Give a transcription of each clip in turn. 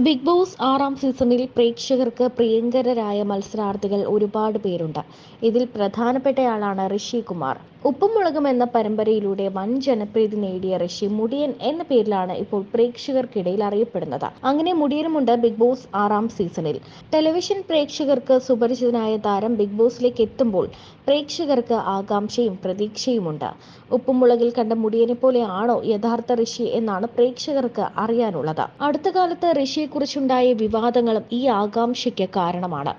Big boss ആറാം സീസണിൽ പ്രേക്ഷകർക്ക് പ്രിയങ്കരരായ മത്സരാർത്ഥികൾ ഒരുപാട് പേരുണ്ട്. ഇതിൽ പ്രധാനപ്പെട്ടയാളാണ് ഋഷി കുമാർ. ഉപ്പും മുളകും എന്ന പരമ്പരയിലൂടെ വൻ ജനപ്രീതി നേടിയ ഋഷി മുടിയൻ എന്ന പേരിലാണ് ഇപ്പോൾ പ്രേക്ഷകർക്കിടയിൽ അറിയപ്പെടുന്നത്. അങ്ങനെ മുടിയനുമുണ്ട് ബിഗ് ബോസ് ആറാം സീസണിൽ. ടെലിവിഷൻ പ്രേക്ഷകർക്ക് സുപരിചിതനായ താരം ബിഗ് ബോസിലേക്ക് എത്തുമ്പോൾ പ്രേക്ഷകർക്ക് ആകാംക്ഷയും പ്രതീക്ഷയുമുണ്ട്. ഉപ്പും മുളകിൽ കണ്ട മുടിയനെ പോലെയാണോ യഥാർത്ഥ ഋഷി എന്നാണ് പ്രേക്ഷകർക്ക് അറിയാനുള്ളത്. അടുത്ത കാലത്ത് ഋഷിയെക്കുറിച്ചുണ്ടായ വിവാദങ്ങളും ഈ ആകാംക്ഷയ്ക്ക് കാരണമാണ്.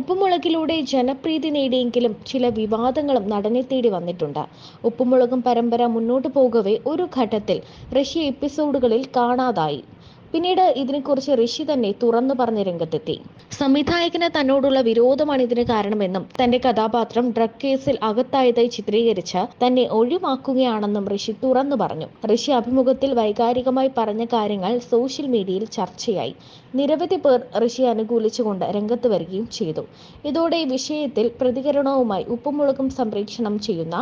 ഉപ്പുമുളകിലൂടെ ജനപ്രീതി നേടിയെങ്കിലും ചില വിവാദങ്ങളും നടനെ തേടി വന്നിട്ടുണ്ട്. ഉപ്പുമുളകും പരമ്പര മുന്നോട്ട് പോകവേ ഒരു ഘട്ടത്തിൽ റഷ്യ എപ്പിസോഡുകളിൽ കാണാതായി. പിന്നീട് ഇതിനെക്കുറിച്ച് ഋഷി തന്നെ തുറന്നു പറഞ്ഞ രംഗത്തെത്തി. സംവിധായകന് തന്നോടുള്ള വിരോധമാണ് ഇതിന് കാരണമെന്നും തന്റെ കഥാപാത്രം ഡ്രഗ് കേസിൽ അകത്തായതായി ചിത്രീകരിച്ച് തന്നെ ഒഴിവാക്കുകയാണെന്നും ഋഷി തുറന്നു പറഞ്ഞു. ഋഷി അഭിമുഖത്തിൽ വൈകാരികമായി പറഞ്ഞ കാര്യങ്ങൾ സോഷ്യൽ മീഡിയയിൽ ചർച്ചയായി. നിരവധി പേർ ഋഷി അനുകൂലിച്ചുകൊണ്ട് രംഗത്ത് വരികയും ചെയ്തു. ഇതോടെ വിഷയത്തിൽ പ്രതികരണവുമായി ഉപ്പുമുളകും സംപ്രേക്ഷണം ചെയ്യുന്ന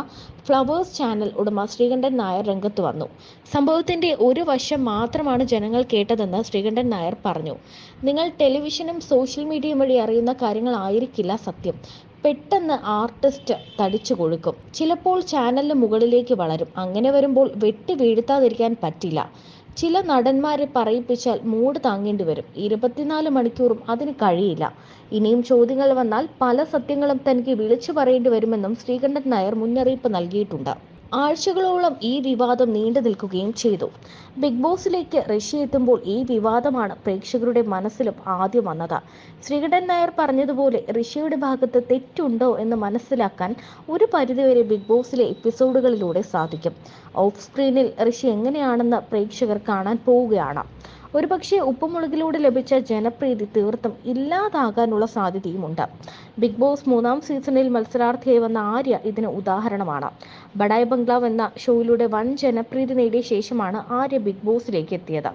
ഫ്ലവേഴ്സ് ചാനൽ ഉടമ ശ്രീകണ്ഠൻ നായർ രംഗത്ത് വന്നു. സംഭവത്തിന്റെ ഒരു വശം മാത്രമാണ് ജനങ്ങൾ കേട്ടതെന്ന് ശ്രീകണ്ഠൻ നായർ പറഞ്ഞു. നിങ്ങൾ ടെലിവിഷനും സോഷ്യൽ മീഡിയയും വഴി അറിയുന്ന കാര്യങ്ങളായിരിക്കില്ല സത്യം. പെട്ടെന്ന് ആർട്ടിസ്റ്റ് തടിച്ചു കൊഴുക്കും. ചിലപ്പോൾ ചാനലിന് മുകളിലേക്ക് വളരും. അങ്ങനെ വരുമ്പോൾ വെട്ടി വീഴ്ത്താതിരിക്കാൻ പറ്റില്ല. ചില നടന്മാരെ പറയിപ്പിച്ചാൽ മൂട് താങ്ങേണ്ടി വരും. ഇരുപത്തിനാല് മണിക്കൂറും അതിന് കഴിയില്ല. ഇനിയും ചോദ്യങ്ങൾ വന്നാൽ പല സത്യങ്ങളും തനിക്ക് വിളിച്ചു പറയേണ്ടി വരുമെന്നും ശ്രീകണ്ഠൻ നായർ മുന്നറിയിപ്പ് നൽകിയിട്ടുണ്ട്. ആഴ്ചകളോളം ഈ വിവാദം നീണ്ടു നിൽക്കുകയും ചെയ്തു. ബിഗ് ബോസിലേക്ക് ഋഷി എത്തുമ്പോൾ ഈ വിവാദമാണ് പ്രേക്ഷകരുടെ മനസ്സിലും ആദ്യം വന്നത്. ശ്രീകണ്ഠൻ നായർ പറഞ്ഞതുപോലെ ഋഷിയുടെ ഭാഗത്ത് തെറ്റുണ്ടോ എന്ന് മനസ്സിലാക്കാൻ ഒരു പരിധിവരെ ബിഗ് ബോസിലെ എപ്പിസോഡുകളിലൂടെ സാധിക്കും. ഓഫ് സ്ക്രീനിൽ ഋഷി എങ്ങനെയാണെന്ന് പ്രേക്ഷകർ കാണാൻ പോവുകയാണ്. ഒരുപക്ഷെ ഉപ്പുമുളകിലൂടെ ലഭിച്ച ജനപ്രീതി തീർത്തും ഇല്ലാതാകാനുള്ള സാധ്യതയുമുണ്ട്. ബിഗ് ബോസ് മൂന്നാം സീസണിൽ മത്സരാർത്ഥിയായി വന്ന ആര്യ ഇതിന് ഉദാഹരണമാണ്. ബഡായ് ബംഗ്ലാവ് എന്ന ഷോയിലൂടെ വൻ ജനപ്രീതി നേടിയ ശേഷമാണ് ആര്യ ബിഗ് ബോസിലേക്ക് എത്തിയത്.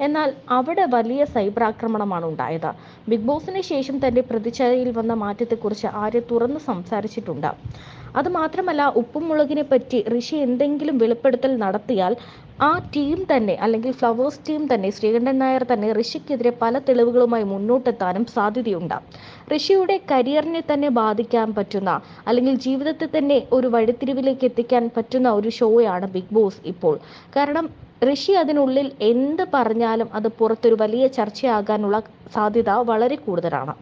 എന്നാൽ അവിടെ വലിയ സൈബർ ആക്രമണമാണ് ഉണ്ടായത്. ബിഗ് ബോസിന് ശേഷം തന്റെ പ്രതിച്ഛായയിൽ വന്ന മാറ്റത്തെക്കുറിച്ച് ആര്യ തുറന്നു സംസാരിച്ചിട്ടുണ്ട്. അത് മാത്രമല്ല ഉപ്പും മുളകിനെ പറ്റി ഋഷി എന്തെങ്കിലും വെളിപ്പെടുത്തൽ നടത്തിയാൽ ആ ടീം തന്നെ അല്ലെങ്കിൽ ഫ്ലവേഴ്സ് ടീം തന്നെ ശ്രീകണ്ഠൻ നായർ തന്നെ ഋഷിക്കെതിരെ പല തെളിവുകളുമായി മുന്നോട്ടെത്താനും സാധ്യതയുണ്ട്. ഋഷിയുടെ കരിയറിനെ തന്നെ ബാധിക്കാൻ പറ്റുന്ന അല്ലെങ്കിൽ ജീവിതത്തെ തന്നെ ഒരു വഴിത്തിരിവിലേക്ക് എത്തിക്കാൻ പറ്റുന്ന ഒരു ഷോയാണ് ബിഗ് ബോസ് ഇപ്പോൾ. കാരണം ഋഷി അതിനുള്ളിൽ എന്ത് പറഞ്ഞാലും അത് പുറത്തൊരു വലിയ ചർച്ചയാകാനുള്ള സാധ്യത വളരെ കൂടുതലാണ്.